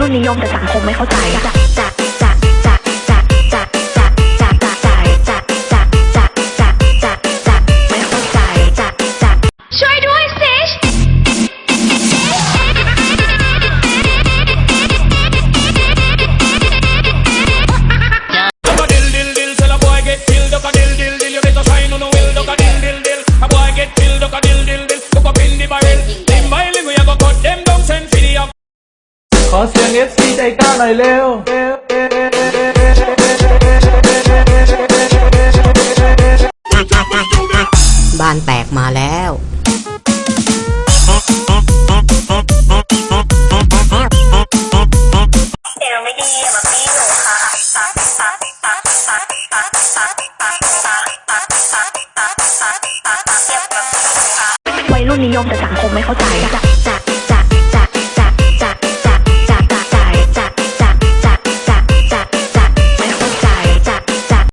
รุ่นนิยมแต่สังคมไม่เข้าใจ อเสียงเอฟซีใจกล้าหน่อยเร็วบ้านแตกมาแล้ว เสีไม่ดีมาพี่หนูค่ะวัยรุ่นนิยมแต่สังคมไม่เข้าใจ